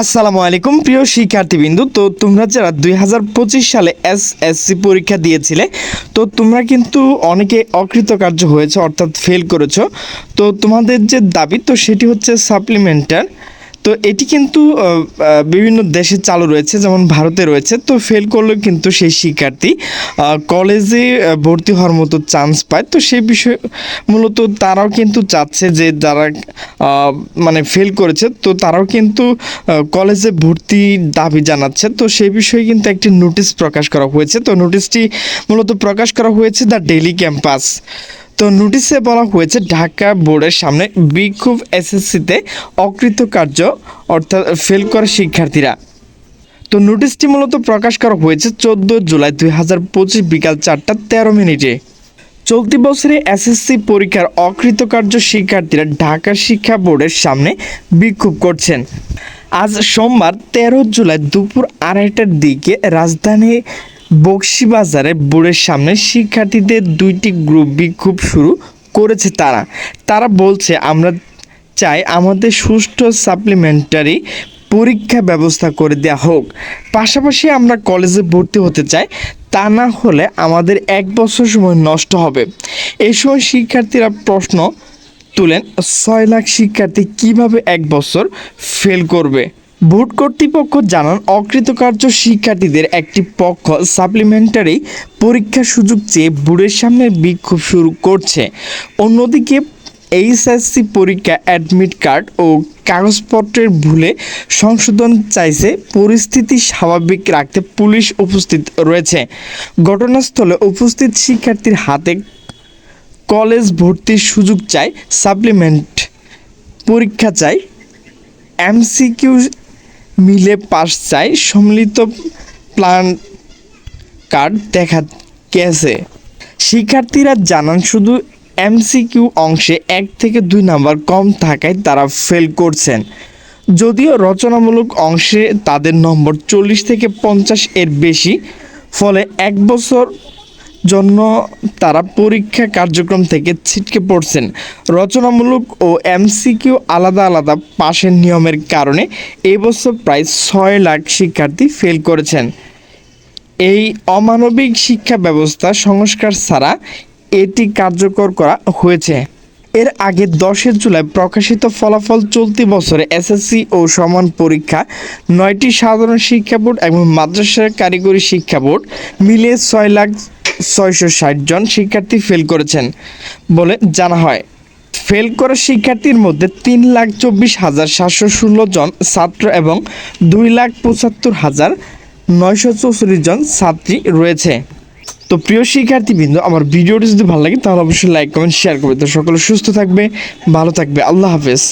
আসসালামু আলাইকুম, প্রিয় শিক্ষার্থীবৃন্দু। তো তোমরা যারা দুই হাজার পঁচিশ সালে এস এসসি পরীক্ষা দিয়েছিলে, তো তোমরা কিন্তু অনেকে অকৃতকার্য হয়েছে অর্থাৎ ফেল করেছ। তো তোমাদের যে দাবি, তো সেটি হচ্ছে সাপ্লিমেন্টার তো এটি কিন্তু বিভিন্ন দেশে চালু রয়েছে, যেমন ভারতে রয়েছে, তো ফেল করলেও কিন্তু সেই শিক্ষার্থী কলেজে ভর্তি হওয়ার মতো চান্স পায়। তো সেই বিষয়ে মূলত তারাও কিন্তু চাচ্ছে যে যারা মানে ফেল করেছে, তো তারাও কিন্তু কলেজে ভর্তির দাবি জানাচ্ছে। তো সেই বিষয়ে কিন্তু একটি নোটিশ প্রকাশ করা হয়েছে। তো নোটিশটি মূলত প্রকাশ করা হয়েছে দ্য ডেলি ক্যাম্পাস তো নোটিশে বলা হয়েছে ঢাকা বোর্ডের সামনে বিক্ষোভ এসএসসিতে অকৃতকার্য অর্থাৎ ফেল করা শিক্ষার্থীরা। তো নোটিশটি মূলত প্রকাশ করা হয়েছে চোদ্দ জুলাই দুই হাজার পঁচিশ বিকাল চারটা তেরো মিনিটে। চলতি বছরে এসএসসি পরীক্ষার অকৃতকার্য শিক্ষার্থীরা ঢাকা শিক্ষা বোর্ডের সামনে বিক্ষোভ করছেন। আজ সোমবার তেরো জুলাই দুপুর আড়াইটার দিকে রাজধানী বক্সিবাজারে বোর্ডের সামনে শিক্ষার্থীদের দুইটি গ্রুপ বিক্ষোভ শুরু করেছে তারা। তারা বলছে, আমরা চাই আমাদের সুষ্ঠু সাপ্লিমেন্টারি পরীক্ষা ব্যবস্থা করে দেওয়া হোক। পাশাপাশি আমরা কলেজে ভর্তি হতে চাই, তা না হলে আমাদের এক বছর সময় নষ্ট হবে। এই সময় শিক্ষার্থীরা প্রশ্ন তুলেন, ছয় লাখ শিক্ষার্থী কীভাবে এক বছর ফেল করবে? বোর্ড কর্তৃপক্ষ জানান, অকৃতকার্য শিক্ষার্থীদের একটি পক্ষ সাপ্লিমেন্টারি পরীক্ষার সুযোগ চেয়ে বোর্ডের সামনে বিক্ষোভ শুরু করছে। অন্যদিকে, এইচএসসি পরীক্ষা অ্যাডমিট কার্ড ও কাগজপত্রের ভুলে সংশোধন চাইছে, পরিস্থিতি স্বাভাবিক রাখতে পুলিশ উপস্থিত রয়েছে। ঘটনাস্থলে উপস্থিত শিক্ষার্থীর হাতে কলেজ ভর্তির সুযোগ চাই সাপ্লিমেন্ট, পরীক্ষা চাই এমসিকিউ মিলে পাশ চাই, সম্মিলিত প্ল্যান কার্ড দেখা গেছে। শিক্ষার্থীরা জানান, শুধু এমসিকিউ অংশে এক থেকে দুই নাম্বার কম থাকায় তারা ফেল করছেন। যদিও রচনামূলক অংশে তাদের নম্বর চল্লিশ থেকে পঞ্চাশ এর বেশি, ফলে এক বছর জন্য তারা পরীক্ষা কার্যক্রম থেকে ছিটকে পড়ছেন। রচনামূলক ও এমসিকিউ আলাদা আলাদা পাশের নিয়মের কারণে এবছর প্রায় ছয় লাখ শিক্ষার্থী ফেল করেছেন। এই অমানবিক শিক্ষা ব্যবস্থা সংস্কার ছাড়া এটি কার্যকর করা হয়েছে। এর আগে দশের জুলাই প্রকাশিত ফলাফল চলতি বছরে এসএসসি ও সমান পরীক্ষা, নয়টি সাধারণ শিক্ষা বোর্ড এবং মাদ্রাসার কারিগরি শিক্ষা বোর্ড মিলিয়ে ছয় লাখ ছয়শো ষাট জন শিক্ষার্থী ফেল করেছেন বলে জানা হয়। ফেল করা শিক্ষার্থীর মধ্যে তিন লাখ চব্বিশ হাজার সাতশো ষোলো জন ছাত্র এবং দুই লাখ পঁচাত্তর হাজার নয়শো চৌষট্টি জন ছাত্রী রয়েছে। তো প্রিয় শিক্ষার্থীবৃন্দ, আমার ভিডিওটি যদি ভালো লাগে, তাহলে অবশ্যই লাইক কমেন্ট শেয়ার করবে। তো সকলে সুস্থ থাকবে, ভালো থাকবে। আল্লাহ হাফেজ।